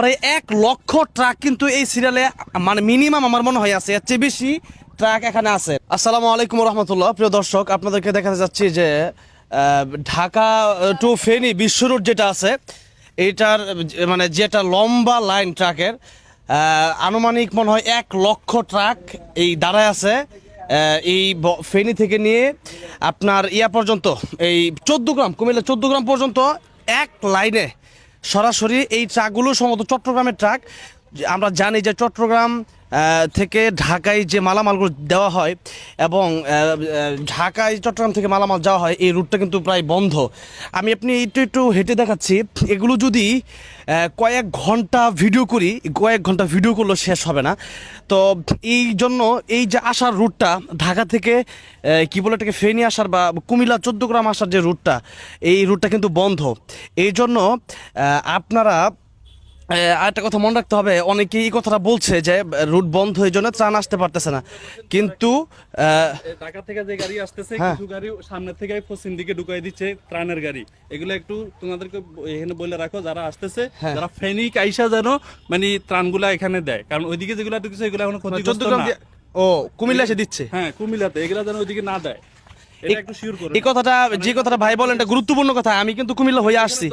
প্রায় এক লক্ষ ট্রাক কিন্তু এই সিরিয়ালে মানে মিনিমাম আমার মনে হয় আছে, এর চেয়ে বেশি ট্রাক এখানে আছে। আসসালামু আলাইকুম রহমতুল্লাহ প্রিয় দর্শক, আপনাদেরকে দেখাতে যাচ্ছি যে ঢাকা টু ফেনী বিশ্ব রুট যেটা আছে, এটার মানে যেটা লম্বা লাইন ট্রাকের আনুমানিক মনে হয় এক লক্ষ ট্রাক এই দাঁড়ায় আছে এই ফেনী থেকে নিয়ে আপনার ইয়া পর্যন্ত, এই চোদ্দ গ্রাম, কুমিল্লা চোদ্দ গ্রাম পর্যন্ত এক লাইনে সরাসরি এই ট্রাকগুলো সম্ভবত চট্টগ্রামের ট্রাক। আমরা জানি যে চট্টগ্রাম থেকে ঢাকায় যে মালামালগুলো দেওয়া হয় এবং ঢাকায় চট্টগ্রাম থেকে মালামাল যাওয়া হয়, এই রুটটা কিন্তু প্রায় বন্ধ। আমি আপনি একটু একটু হেঁটে দেখাচ্ছি। এগুলো যদি কয়েক ঘণ্টা ভিডিও করি, কয়েক ঘণ্টা ভিডিও করলেও শেষ হবে না। তো এই জন্য এই যে আসার রুটটা, ঢাকা থেকে কি বলে এটাকে, ফেনী আসার বা কুমিল্লা চোদ্দ গ্রাম আসার যে রুটটা, এই রুটটা কিন্তু বন্ধ। এই জন্য আপনারা আরেকটা কথা মনে রাখতে হবে অনেকেই এই কথাটা বলছে যে রুট বন্ধ এই জন্য ত্রাণ আসতে পারতেছে না। কিন্তু ঢাকা থেকে যে গাড়ি আসতেছে হ্যাঁ। কিছু গাড়ি সামনে থেকে পশ্চিম দিকে ঢুকাই দিচ্ছে ত্রাণের গাড়ি। এগুলো একটু তোমাদেরকে এখানে বলে রাখো যারা আসতেছে হ্যাঁ। যারা ফেনিক আইসা যেন মানে ত্রাণগুলা এখানে দেয়। কারণ ওইদিকে যেগুলো ঢুকছে এগুলো এখন ক্ষতিগ্রস্ত না। ও কুমিল্লা এসে দিচ্ছে। হ্যাঁ কুমিল্লাতে এগুলা যেন ওইদিকে না দেয়। এই কথাটা যে কথাটা ভাই বলেন এটা গুরুত্বপূর্ণ কথা। আমি কিন্তু কুমিল্লা হয়ে আসছি।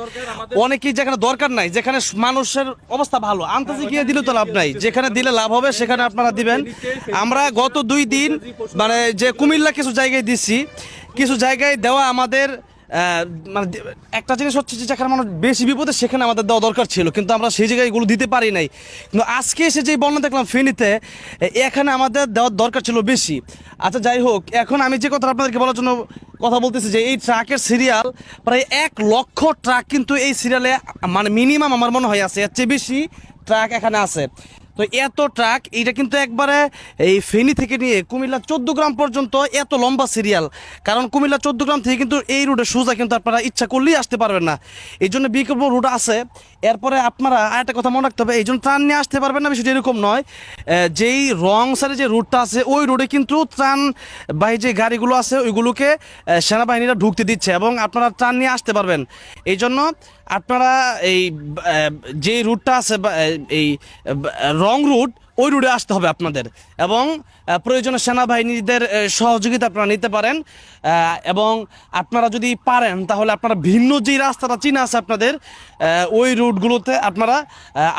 অনেকেই যেখানে দরকার নাই যেখানে মানুষের অবস্থা ভালো আন্তাজি গিয়ে দিলে তো লাভ নাই। যেখানে দিলে লাভ হবে সেখানে আপনারা দিবেন। আমরা গত দুই দিন মানে যে কুমিল্লা কিছু জায়গায় দিছি কিছু জায়গায় দেওয়া আমাদের মানে একটা জিনিস হচ্ছে যে যেখানে মানুষ বেশি বিপদে, সেখানে আমাদের দেওয়া দরকার ছিল। কিন্তু আমরা সেই জায়গায় এগুলো দিতে পারি নাই। কিন্তু আজকে এসে যে বর্ণনা দেখলাম ফেনীতে এখানে আমাদের দেওয়ার দরকার ছিল বেশি। আচ্ছা যাই হোক, এখন আমি যে কথা আপনাদেরকে বলার জন্য কথা বলতেছি যে, এই ট্রাকের সিরিয়াল প্রায় এক লক্ষ ট্রাক কিন্তু এই সিরিয়ালে মানে মিনিমাম আমার মনে হয় আছে। এর চেয়ে বেশি ট্রাক এখানে আছে। তো এত ট্রাক এইটা কিন্তু একবারে এই ফেনী থেকে নিয়ে কুমিল্লা চোদ্দ গ্রাম পর্যন্ত এত লম্বা সিরিয়াল কারণ কুমিল্লা চোদ্দ গ্রাম থেকে কিন্তু এই রুটে সোজা কিন্তু আপনারা ইচ্ছা করলেই আসতে পারবেন না। এই জন্য বিকল্প রুট আছে। এরপরে আপনারা আর একটা কথা মনে রাখতে হবে, এই জন্য ত্রাণ নিয়ে আসতে পারবেন না, বিষয়টা এরকম নয়। যেই রং সাইডে যে রুটটা আছে, ওই রোডে কিন্তু ত্রাণ বাহী যে গাড়িগুলো আছে, ওইগুলোকে সেনাবাহিনীরা ঢুকতে দিচ্ছে এবং আপনারা ত্রাণ নিয়ে আসতে পারবেন। এই জন্য আপনারা এই যে রুটটা আছে এই রং রুট, ওই রুটে আসতে হবে আপনাদের। এবং প্রয়োজনে সেনাবাহিনীদের সহযোগিতা আপনারা নিতে পারেন। এবং আপনারা যদি পারেন, তাহলে আপনারা ভিন্ন যে রাস্তাটা চিনা আছে আপনাদের ওই রুটগুলোতে আপনারা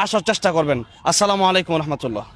আসার চেষ্টা করবেন। আসসালামু আলাইকুম রহমতুল্লাহ।